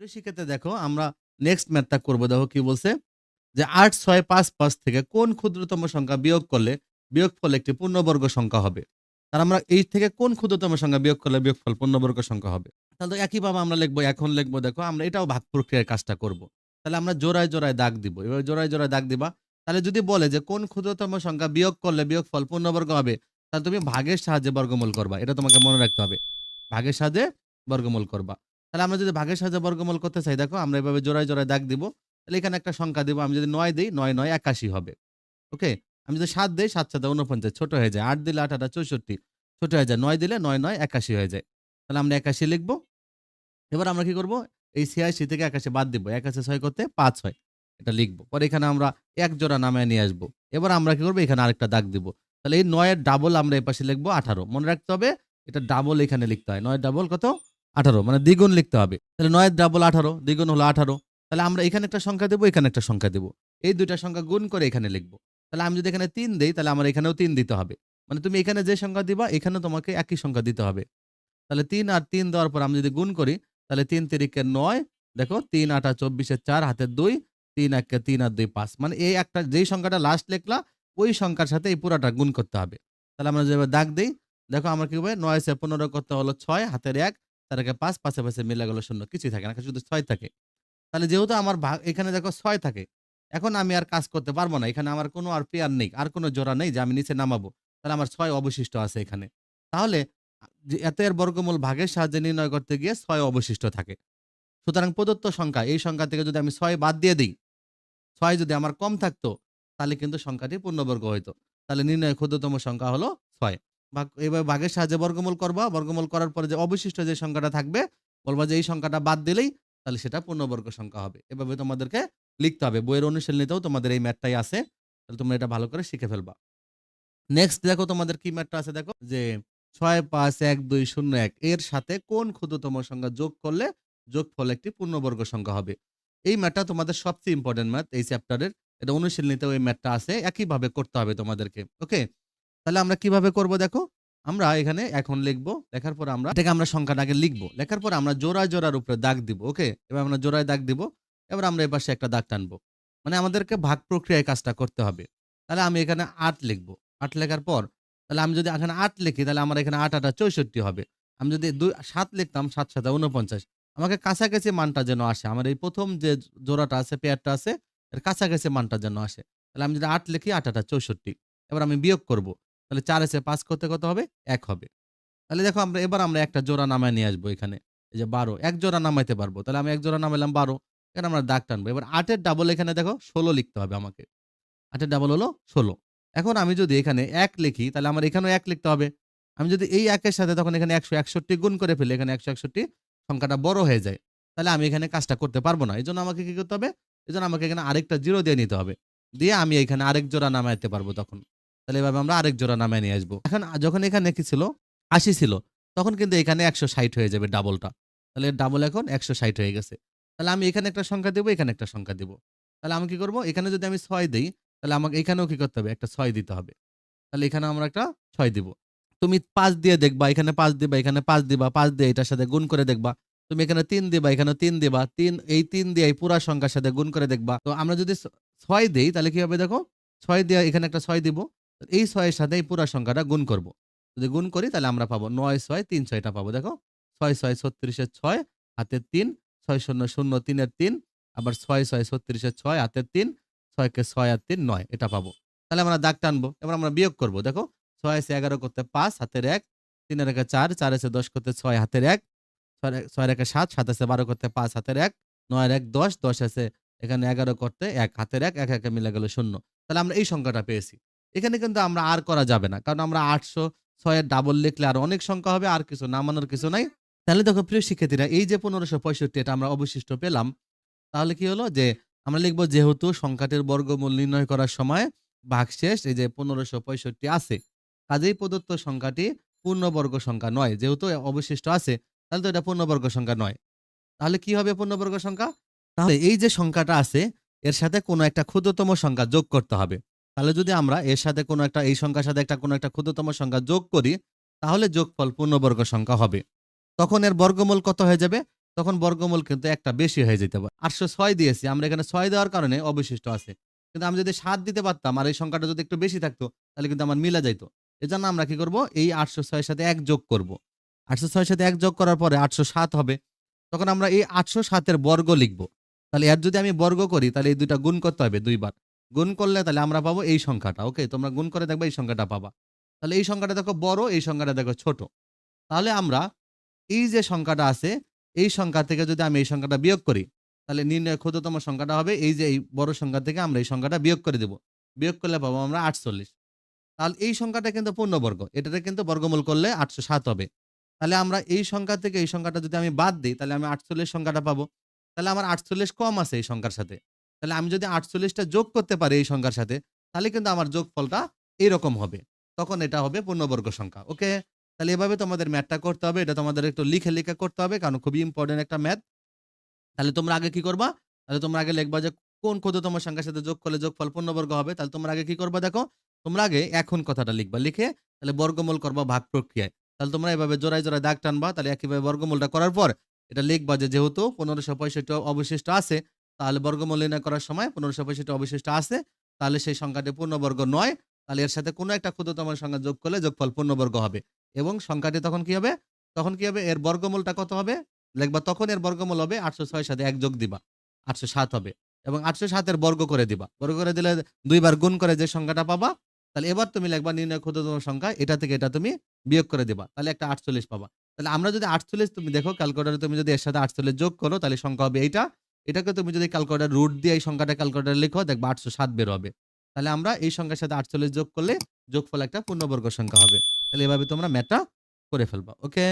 শিক্ষার্থী দেখো আমরা নেক্সট ম্যাথটা করব। দেখো কি বলছে? যে আট, ছয়, পাঁচ পাঁচ থেকে কোন ক্ষুদ্রতম সংখ্যা বিয়োগ করলে বিয়োগফল একটি পূর্ণবর্গ সংখ্যা হবে? আর আমরা এই থেকে কোন ক্ষুদ্রতম সংখ্যা বিয়োগ করলে বিয়োগফল পূর্ণবর্গ সংখ্যা হবে? তাহলে একইভাবে আমরা লিখব, এখন লিখব। দেখো আমরা এটাও ভাগ প্রক্রিয়ার কাজটা করব। তাহলে আমরা জোড়ায় জোড়ায় দাগ দিব। এবার জোড়ায় জোড়ায় দাগ দিবা। তাহলে যদি বলে যে কোন ক্ষুদ্রতম সংখ্যা বিয়োগ করলে বিয়োগফল পূর্ণবর্গ হবে, তাহলে তুমি ভাগের সাহায্যে বর্গমূল করবা। এটা তোমাকে মনে রাখতে হবে। ভাগের সাহায্যে বর্গমূল করবা। তাহলে আমরা যদি ভাগের সাহায্যে বর্গমূল করতে চাই, দেখো আমরা এভাবে জোড়ায় জোড়ায় দাগ দিব। তাহলে এখানে একটা সংখ্যা দিব, আমি যদি নয় দিই, নয় নয়, একাশি হবে। ওকে? আমি যদি সাত দিই, সাত সাথে উনপঞ্চাশ ছোট হয়ে যায়। আট দিলে আট আটা চৌষট্টি, ছোট হয়ে যায়। নয় দিলে নয় নয়, একাশি হয়ে যায়। তাহলে আমরা একাশি লিখব। এবার আমরা কি করব? এই ছিয়াশি থেকে একাশি বাদ দিব। একাশি ছয় করতে পাঁচ হয়। এটা লিখব। পরে এখানে আমরা এক জোড়া নামে নিয়ে আসব। এবার আমরা কি করব? এখানে আরেকটা দাগ দিব। তাহলে এই নয়ের ডাবল আমরা এই পাশে লিখব আঠারো। মনে রাখতে হবে, এটা ডাবল এখানে লিখতে হয়। নয় ডাবল কত? আঠারো মানে দ্বিগুণ লিখতে হবে। তাহলে নয় ডাবল আঠারো, দ্বিগুণ হলো আঠারো। তাহলে আমরা এখানে একটা সংখ্যা দেবো, এখানে একটা সংখ্যা দেবো। এই দুইটা সংখ্যা গুণ করে এখানে লিখব। তাহলে আমি যদি এখানে তিন দিই, তাহলে আমার এখানেও তিন দিতে হবে। মানে তুমি এখানে যে সংখ্যা দিবা এখানে তোমাকে একই সংখ্যা দিতে হবে। তাহলে তিন আর তিন দেওয়ার পর আমি যদি গুণ করি, তাহলে তিন তিরিকে নয়, দেখো তিন আটা চব্বিশে চার হাতের দুই, তিন একে তিন আর দুই পাঁচ। মানে এই একটা, যেই সংখ্যাটা লাস্ট লিখলা, ওই সংখ্যার সাথে এই পুরাটা গুণ করতে হবে। তাহলে আমরা যেভাবে দাগ দিই, দেখো আমার কি হবে, নয় সে পনেরো করতে হলো ছয়, হাতের এক আগে পাঁচ পাশে পাশে মিলে গেল শূন্য, কিছুই থাকে না শুধু ছয় থাকে। তাহলে যেহেতু আমার ভাগ এখানে দেখো ছয় থাকে, এখন আমি আর কাজ করতে পারব না। এখানে আমার কোনো আর পেয়ার নেই, আর কোনো জোড়া নেই যে আমি নিচে নামাবো। তাহলে আমার ছয় অবশিষ্ট আছে এখানে। তাহলে এত এর বর্গমূল ভাগের সাহায্যে নির্ণয় করতে গিয়ে ছয় অবশিষ্ট থাকে। সুতরাং প্রদত্ত সংখ্যা, এই সংখ্যা থেকে যদি আমি ছয় বাদ দিয়ে দিই, ছয় যদি আমার কম থাকতো, তাহলে কিন্তু সংখ্যাটি পূর্ণবর্গ হইতো। তাহলে নির্ণয় ক্ষুদ্রতম সংখ্যা হলো ছয়। এবার ভাগের সাহায্যে বর্গমূল করবা। বর্গমূল করার পরে যে অবশিষ্ট যে সংখ্যাটা থাকবে, বলবা যে এই সংখ্যাটা বাদ দিলেই তাহলে সেটা পূর্ণবর্গ সংখ্যা হবে। এভাবে তোমাদেরকে লিখতে হবে। বইয়ের অনুশীলনীতেও তোমাদের এই ম্যাথটাই আছে। তাহলে তোমরা এটা ভালো করে শিখে ফেলবা। নেক্সট দেখো তোমাদের কি ম্যাথটা আছে দেখো? যে ছয় পাঁচ এক দুই শূন্য এক এর সাথে কোন ক্ষুদ্রতম সংখ্যা যোগ করলে যোগফল একটি পূর্ণবর্গ সংখ্যা হবে? এই ম্যাথটা তোমাদের সবচেয়ে ইম্পর্টেন্ট ম্যাথ এই চ্যাপ্টারের এটা অনুশীলনীতেও এই ম্যাথটা আছে। একইভাবে করতে হবে তোমাদেরকে। ওকে তাহলে আমরা কীভাবে করব দেখো? আমরা এখানে এখন লিখব, লেখার পর আমরা, এটাকে আমরা সংখ্যাটা আগে লিখব। লেখার পর আমরা জোড়ায় জোড়ার উপরে দাগ দিব, ওকে? এবার আমরা জোড়ায় দাগ দিব, এবার আমরা এ পাশে একটা দাগ টানবো। মানে আমাদেরকে ভাগ প্রক্রিয়ায় কাজটা করতে হবে। তাহলে আমি এখানে আট লিখব। আট লেখার পর, তাহলে আমি যদি এখানে আট লিখি, তাহলে আমার এখানে আট আটা চৌষট্টি হবে। আমি যদি দুই, সাত লিখতাম, সাত সাথে উনপঞ্চাশ আমাকে কাছাকাছি মানটা যেন আসে, আমার এই প্রথম যে জোড়াটা আছে, পেয়ারটা আছে, এর কাছাকাছি মানটা যেন আসে। তাহলে আমি যদি আট লিখি, আট আটা চৌষট্টি। এবার আমি বিয়োগ করব। তাহলে চার এসে পাঁচ করতে কত হবে? এক হবে। তাহলে দেখো আমরা, এবার আমরা একটা জোড়া নামায় নিয়ে আসব এখানে। এই যে বারো, এক জোড়া নামাইতে পারব। তাহলে আমি এক জোড়া নামাইলাম বারো, এখানে আমরা দাগ টানবো। এবার আটের ডাবল এখানে দেখো ষোলো লিখতে হবে আমাকে। আটের ডাবল হলো ষোলো। এখন আমি যদি এখানে এক লিখি, তাহলে আমার এখানেও এক লিখতে হবে। আমি যদি এই একের সাথে তখন এখানে একশো একষট্টি গুণ করে ফেলি, এখানে একশো একষট্টি, সংখ্যাটা বড় হয়ে যায়। তাহলে আমি এখানে কাজটা করতে পারব না। এই জন্য আমাকে কি করতে হবে? এই জন্য আমাকে এখানে আরেকটা জিরো দিয়ে নিতে হবে। দিয়ে আমি এখানে আরেক জোড়া নামাইতে পারব তখন। তাহলে এভাবে আমরা আরেক জোড়া নামায় নিয়ে আসব। এখন যখন এখানে কি ছিল? আশি ছিল, তখন কিন্তু এখানে একশো ষাট হয়ে যাবে ডাবলটা তাহলে ডাবল এখন একশো ষাট হয়ে গেছে। তাহলে আমি এখানে একটা সংখ্যা দেবো, এখানে একটা সংখ্যা দেবো। তাহলে আমি কি করব? এখানে যদি আমি ছয় দিই, তাহলে আমাকে এখানেও কি করতে হবে? একটা ছয় দিতে হবে। তাহলে এখানে আমরা একটা ছয় দিব। তুমি পাঁচ দিয়ে দেখবা, এখানে পাঁচ দিবা, এখানে পাঁচ দিবা, পাঁচ দিয়ে এটার সাথে গুণ করে দেখবা। তুমি এখানে তিন দিবা, এখানে তিন দিবা, তিন, এই তিন দিয়ে এই পুরা সংখ্যার সাথে গুণ করে দেখবা। তো আমরা যদি ছয় দিই, তাহলে কি হবে দেখো? ছয় দিয়ে, এখানে একটা ছয় দিব। এই ছয়ের সাথে এই পুরা সংখ্যাটা গুণ করব। যদি গুণ করি তাহলে আমরা পাবো নয় ছয়, তিন ছয়টা পাবো। দেখো, ছয় ছয় ছত্রিশের ছয় হাতের তিন, ছয় শূন্য শূন্য তিনের তিন, আবার ছয় ছয় ছত্রিশের ছয় হাতের তিন, ছয়কে ছয় আর তিন নয়, এটা পাবো। তাহলে আমরা দাগ টানবো এবার আমরা বিয়োগ করব। দেখো, ছয় এসে এগারো করতে পাঁচ, হাতের এক, তিনের একে চার চার এসে দশ করতে ছয়, হাতের এক, ছয় একে সাত সাত এসে বারো করতে পাঁচ, হাতের এক, নয়ের এক দশ দশ এসে এখানে এগারো করতে এক, হাতের এক এক, একে মিলে গেল শূন্য। তাহলে আমরা এই সংখ্যাটা পেয়েছি। এখানে কিন্তু আমরা আর করা যাবে না। কারণ আমরা আটশো ছয়ের ডাবল লিখলে আর অনেক সংখ্যা হবে, আর কিছু নামানোর কিছু নাই। তাহলে দেখো প্রিয় শিক্ষার্থীরা, এই যে পনেরোশো পঁয়ষট্টি এটা আমরা অবশিষ্ট পেলাম। তাহলে কি হলো যে, আমরা লিখব যেহেতু সংখ্যাটির বর্গমূল নির্ণয় করার সময় ভাগশেষ, এই যে পনেরোশো পঁয়ষট্টি আছে। কাজেই প্রদত্ত সংখ্যাটি পূর্ণবর্গ সংখ্যা নয়, যেহেতু অবশিষ্ট আছে, তাহলে তো এটা পূর্ণবর্গ সংখ্যা নয়। তাহলে কি হবে পূর্ণবর্গ সংখ্যা? তাহলে এই যে সংখ্যাটা আছে, এর সাথে কোনো একটা ক্ষুদ্রতম সংখ্যা যোগ করতে হবে। তাহলে যদি আমরা এর সাথে কোনো একটা, এই সংখ্যার সাথে একটা কোনো একটা ক্ষুদ্রতম সংখ্যা যোগ করি, তাহলে যোগফল পূর্ণবর্গ সংখ্যা হবে। তখন এর বর্গমূল কত হয়ে যাবে? তখন বর্গমূল কিন্তু একটা বেশি হয়ে যেতে পারে। আটশো ছয় দিয়েছি, আমরা এখানে ছয় দেওয়ার কারণে অবশিষ্ট আছে। কিন্তু আমি যদি সাত দিতে পারতাম আর এই সংখ্যাটা যদি একটু বেশি থাকতো, তাহলে কিন্তু আমার মিলা যাইতো। এজন্য আমরা কি করব? এই আটশো ছয়ের সাথে এক যোগ করব। আটশো ছয়ের সাথে এক যোগ করার পরে আটশো সাত হবে। তখন আমরা এই আটশো সাতের বর্গ লিখব। তাহলে এর যদি আমি বর্গ করি, তাহলে এই দুইটা গুণ করতে হবে দুইবার। গুণ করলে তাহলে আমরা পাবো এই সংখ্যাটা। ওকে তোমরা গুণ করে দেখবে এই সংখ্যাটা পাবা। তাহলে এই সংখ্যাটা দেখো বড়, এই সংখ্যাটা দেখো ছোট। তাহলে আমরা এই যে সংখ্যাটা আছে, এই সংখ্যা থেকে যদি আমি এই সংখ্যাটা বিয়োগ করি, তাহলে নির্ণয় ক্ষুদ্রতম সংখ্যাটা হবে এই যে এই বড় সংখ্যা থেকে আমরা এই সংখ্যাটা বিয়োগ করে দেব। বিয়োগ করলে পাবো আমরা আটচল্লিশ। তাহলে এই সংখ্যাটা কিন্তু পূর্ণবর্গ। এটাতে কিন্তু বর্গমূল করলে আটশো সাত হবে। তাহলে আমরা এই সংখ্যা থেকে এই সংখ্যাটা যদি আমি বাদ দিই, তাহলে আমি আটচল্লিশ সংখ্যাটা পাবো। তাহলে আমার আটচল্লিশ কম আছে এই সংখ্যার সাথে। তাহলে আমি যদি আটচল্লিশটা যোগ করতে পারি এই সংখ্যার সাথে, তাহলে কিন্তু আমার যোগফলটা এইরকম হবে। তখন এটা হবে পূর্ণবর্গ সংখ্যা, ওকে? তাহলে এভাবে তোমাদের ম্যাথটা করতে হবে, এটা তোমাদের একটু লিখে লিখে করতে হবে, কারণ খুবই ইম্পর্টেন্ট একটা ম্যাথ তাহলে তোমরা আগে কি করবা? তাহলে তোমরা আগে লিখবা যে কোন ক্ষুদ্রতম সংখ্যার সাথে যোগ করলে যোগফল পূর্ণবর্গ হবে, তাহলে তোমরা আগে কি করবা দেখো? তোমরা আগে এখন কথাটা লিখবা, লিখে তাহলে বর্গমূল করবা ভাগ প্রক্রিয়ায়। তাহলে তোমরা এভাবে জোড়ায় জোড়ায় দাগ টানবা, তাহলে একইভাবে বর্গমূলটা করার পর এটা লিখবা যে যেহেতু পনেরোশো পঁয়ষট্টি অবশিষ্ট আছে তাহলে বর্গমূল নির্ণয় করার সময় পনেরোশো পঁয়ষট্টি অবশিষ্ট আছে, তাহলে সেই সংখ্যাটি পূর্ণবর্গ নয়, তাহলে এর সাথে কোনো একটা ক্ষুদ্রতম সংখ্যা যোগ করলে যোগফল পূর্ণবর্গ হবে। এবং সংখ্যাটি তখন কি হবে? তখন কি হবে? এর বর্গমূলটা কত হবে? লিখবা তখন এর বর্গমূল হবে আটশো ছয় সাথে এক যোগ দিবা, আটশো সাত হবে। এবং আটশো সাতের বর্গ করে দিবা, বর্গ করে দিলে দুইবার গুণ করে যে সংখ্যাটা পাবা, তাহলে এবার তুমি লিখবা নির্ণয় ক্ষুদ্রতম সংখ্যা, এটা থেকে এটা তুমি বিয়োগ করে দিবা, তাহলে একটা আটচল্লিশ পাবা। তাহলে আমরা যদি আটচল্লিশ, তুমি দেখো ক্যালকুলেটারে তুমি যদি এর সাথে আটচল্লিশ যোগ করো, তাহলে সংখ্যা হবে এইটা এটাকে তুমি যদি ক্যালকুলেটার রুট দিয়ে এই সংখ্যাটা ক্যালকুলেটার লিখো, দেখবা আটশো সাত বের হবে। তাহলে আমরা এই সংখ্যার সাথে আটচল্লিশ যোগ করলে যোগফল একটা পূর্ণবর্গ সংখ্যা হবে। তাহলে এভাবে তোমরা ম্যাটটা করে ফেলব, ওকে?